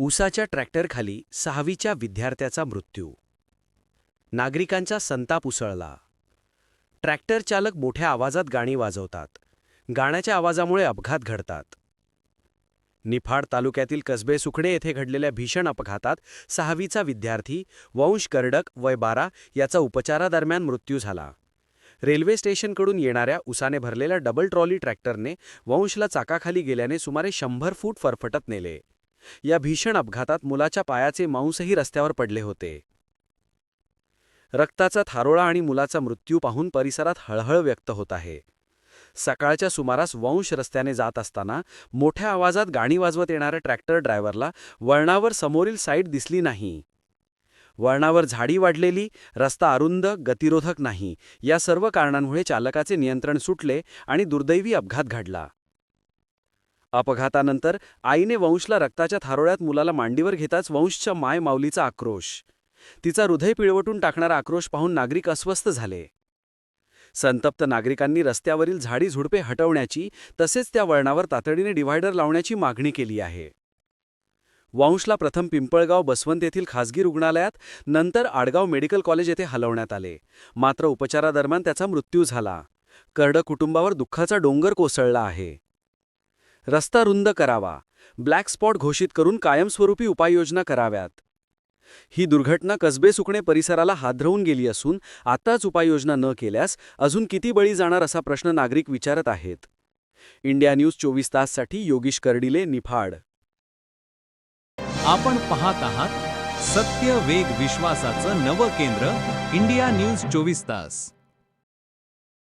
ऊसाच्या ट्रॅक्टरखाली सहावीच्या विद्यार्थ्याचा मृत्यू. नागरिकांचा संताप उसळला. ट्रॅक्टर चालक मोठ्या आवाजात गाणी वाजवतात. गाण्याच्या आवाजामुळे अपघात घडतात. निफाड तालुक्यातील कसबे सुखडे येथे घडलेल्या भीषण अपघातात सहावीचा विद्यार्थी वंश कर्डक वय बारा याचा उपचारादरम्यान मृत्यू झाला. रेल्वे स्टेशनकडून येणाऱ्या उसाने भरलेल्या डबल ट्रॉली ट्रॅक्टरने वंशला चाकाखाली गेल्याने सुमारे शंभर फूट फरफटत नेले. या भीषण अपघातात मुलाच्या पायाचे मांसही रस्त्यावर पडले होते. रक्ताचा थारोळा आणि मुलाचा मृत्यू पाहून परिसरात हळहळ व्यक्त होत आहे. सकाळच्या सुमारास वंश रस्त्याने जात असताना मोठ्या आवाजात गाणी वाजवत येणाऱ्या ट्रॅक्टर ड्रायव्हरला वळणावर समोरील साईड दिसली नाही. वळणावर झाडी वाढलेली रस्ता अरुंद गतिरोधक नाही. या सर्व कारणांमुळे चालकाचे नियंत्रण सुटले आणि दुर्दैवी अपघात घडला. अपघातानंतर आईने वंशला रक्ताच्या थारोळ्यात मुलाला मांडीवर घेताच वंशच्या माय माऊलीचा आक्रोश. तिचा हृदय पिळवटून टाकणारा आक्रोश पाहून नागरिक अस्वस्थ झाले. संतप्त नागरिकांनी रस्त्यावरील झाडी झुडपे हटवण्याची तसेच त्या वळणावर तातडीने डिव्हायडर लावण्याची मागणी केली आहे. वंशला प्रथम पिंपळगाव बसवंत येथील खासगी रुग्णालयात नंतर आडगाव मेडिकल कॉलेज येथे हलवण्यात आले. मात्र उपचारादरम्यान त्याचा मृत्यू झाला. कर्ड कुटुंबावर दुःखाचा डोंगर कोसळला आहे. रस्ता रुंद करावा. ब्लॅक स्पॉट घोषित करून कायमस्वरूपी उपाययोजना कराव्यात. ही दुर्घटना कसबे सुकणे परिसराला हादरवून गेली असून आताच उपाययोजना न केल्यास अजून किती बळी जाणार असा प्रश्न नागरिक विचारत आहेत. इंडिया न्यूज चोवीस ताससाठी योगीश कर्डिले निफाड. आपण पाहत आहात सत्य वेग विश्वासाचं नवं केंद्र इंडिया न्यूज चोवीस तास.